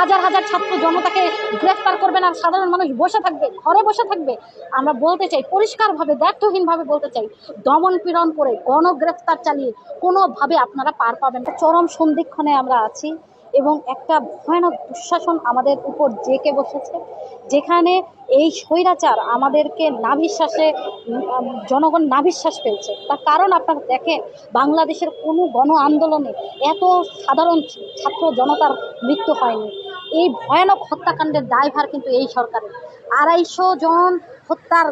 হাজার হাজার ছাত্র জনতাকে গ্রেফতার করবেন আর সাধারণ মানুষ বসে থাকবে ঘরে বসে থাকবে। আমরা বলতে চাই পরিষ্কারভাবে ব্যর্থহীনভাবে বলতে চাই দমন পীড়ন করে গণগ্রেফতার চালিয়ে কোনোভাবে আপনারা পার পাবেন না। চরম সন্ধিক্ষণে আমরা আছি এবং একটা ভয়ানক দুঃশাসন আমাদের উপর জেকে বসেছে যেখানে এই স্বৈরাচার আমাদেরকে নাভিশ্বাসে উম, জনগণ নাভিশ্বাস ফেলছে। তার কারণ আপনারা দেখেন বাংলাদেশের কোনো গণ আন্দোলনে এত সাধারণ ছাত্র জনতার মৃত্যু হয়নি। এই ভয়ানক হত্যাকাণ্ডের দায়ভার কিন্তু এই সরকারের। আড়াইশো জন হত্যার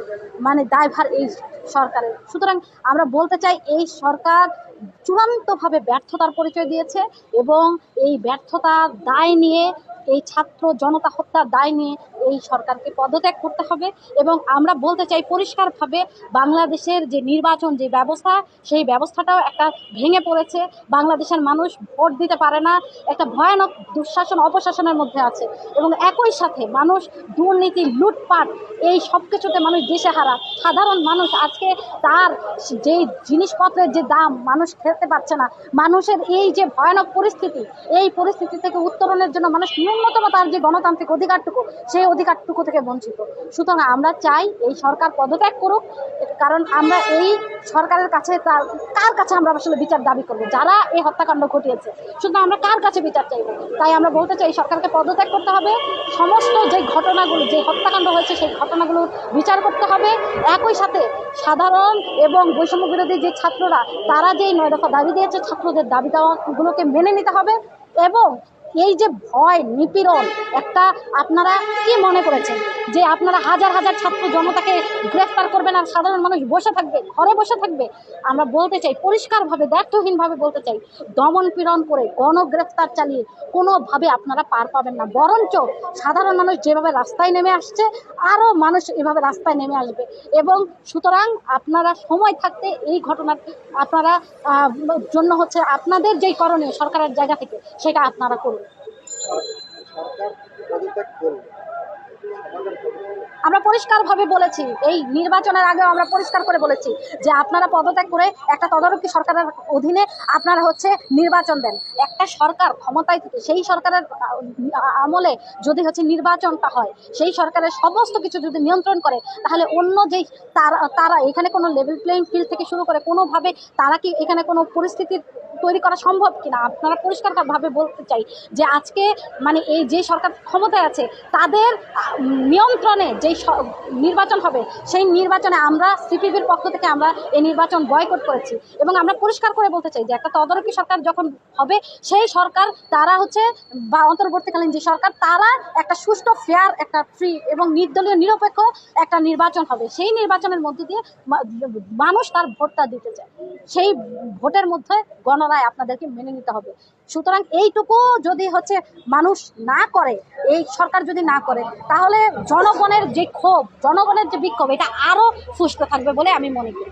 মানে দায়ভার এই সরকারের। সুতরাং আমরা বলতে চাই, এই সরকার চূড়ান্তভাবে ব্যর্থতার পরিচয় দিয়েছে এবং এই ব্যর্থতার দায় নিয়ে, এই ছাত্র জনতা হত্যার দায় নিয়ে এই সরকারকে পদত্যাগ করতে হবে এবং আমরা বলতে চাই পরিষ্কারভাবে বাংলাদেশের যে নির্বাচন যে ব্যবস্থা, সেই ব্যবস্থাটাও একটা ভেঙে পড়েছে। বাংলাদেশের মানুষ ভোট দিতে পারে না। একটা ভয়ানক দুঃশাসন, অপশাসনের মধ্যে আছে। এবং একই সাথে মানুষ দুর্নীতি, লুটপাট, এই সব কিছুতে মানুষ দিশেহারা। সাধারণ মানুষ আজকে তার যে জিনিসপত্রের যে দাম মানুষ খেতে পারছে না। মানুষের এই যে ভয়ানক পরিস্থিতি, এই পরিস্থিতি থেকে উত্তরণের জন্য মানুষ ন্যূনতম তার যে গণতান্ত্রিক অধিকারটুকু, সেই অধিকারটুকু থেকে বঞ্চিত। সুতরাং আমরা চাই এই সরকার পদত্যাগ করুক, কারণ আমরা এই সরকারের কাছে তার, কার কাছে আমরা আসলে বিচার দাবি করব? যারা এই হত্যাকাণ্ড ঘটিয়েছে, সুতরাং আমরা কার কাছে বিচার চাইব? তাই আমরা বলতে চাই সরকারকে পদত্যাগ করতে হবে। সমস্ত যে ঘটনাগুলো, যে হত্যাকাণ্ড হয়েছে, সেই ঘটনাগুলো বিচার করতে হবে। একই সাথে সাধারণ এবং বৈষম্য বিরোধী যে ছাত্ররা, তারা যেই নয় দফা দাবি দিয়েছে, ছাত্রদের দাবি দেওয়াগুলোকে মেনে নিতে হবে এবং এই যে ভয়, নিপীড়ন, একটা আপনারা কি মনে করেছেন? যে আপনারা হাজার হাজার ছাত্র জনতাকে গ্রেফতার করবেন আর সাধারণ মানুষ বসে থাকবে, ঘরে বসে থাকবে? আমরা বলতে চাই, পরিষ্কারভাবে, ব্যর্থহীনভাবে বলতে চাই, দমন পীড়ন করে গণগ্রেফতার চালিয়ে কোনোভাবে আপনারা পার পাবেন না। বরঞ্চ সাধারণ মানুষ যেভাবে রাস্তায় নেমে আসছে, আরও মানুষ এভাবে রাস্তায় নেমে আসবে। এবং সুতরাং আপনারা সময় থাকতে এই ঘটনার আপনারা জন্য হচ্ছে আপনাদের যেই করণীয় সরকারের জায়গা থেকে, সেটা আপনারা করুন। আমরা পরিষ্কারভাবে বলেছি, এই নির্বাচনের আগে আমরা পরিষ্কার করে বলেছি যে আপনারা পদত্যাগ করে একটা তদারকি সরকারের অধীনে আপনারা হচ্ছে নির্বাচন দেন। একটা সরকার ক্ষমতায় থেকে, সেই সরকারের আমলে যদি হচ্ছে নির্বাচনটা হয়, সেই সরকারের সমস্ত কিছু যদি নিয়ন্ত্রণ করে, তাহলে অন্য যেই তারা তারা এখানে কোনো লেভেল প্লেইং ফিল্ড থেকে শুরু করে কোনোভাবে তারা কি এখানে কোনো পরিস্থিতির তৈরি করা সম্ভব কিনা? আপনারা পরিষ্কারভাবে বলতে চাই যে আজকে মানে এই যে সরকার ক্ষমতায় আছে, তাদের নিয়ন্ত্রণে যেই নির্বাচন হবে, সেই নির্বাচনে আমরা সিপিবির পক্ষ থেকে আমরা এই নির্বাচন বয়কট করেছি। এবং আমরা পরিষ্কার করে বলতে চাই যে একটা তদারকি সরকার যখন হবে, সেই সরকার তারা হচ্ছে, বা অন্তর্বর্তীকালীন যে সরকার, তারা একটা সুষ্ঠু ফেয়ার একটা ফ্রি এবং নির্দলীয়, নিরপেক্ষ একটা নির্বাচন হবে। সেই নির্বাচনের মধ্য দিয়ে মানুষ তার ভোটটা দিতে চায়। সেই ভোটের মধ্যে গণরায় আপনাদেরকে মেনে নিতে হবে। সুতরাং এইটুকু যদি হচ্ছে মানুষ না করে, এই সরকার যদি না করে, তাহলে জনগণের যে ক্ষোভ, জনগণের যে বিক্ষোভ, এটা আরও সুস্থ থাকবে বলে আমি মনে করি।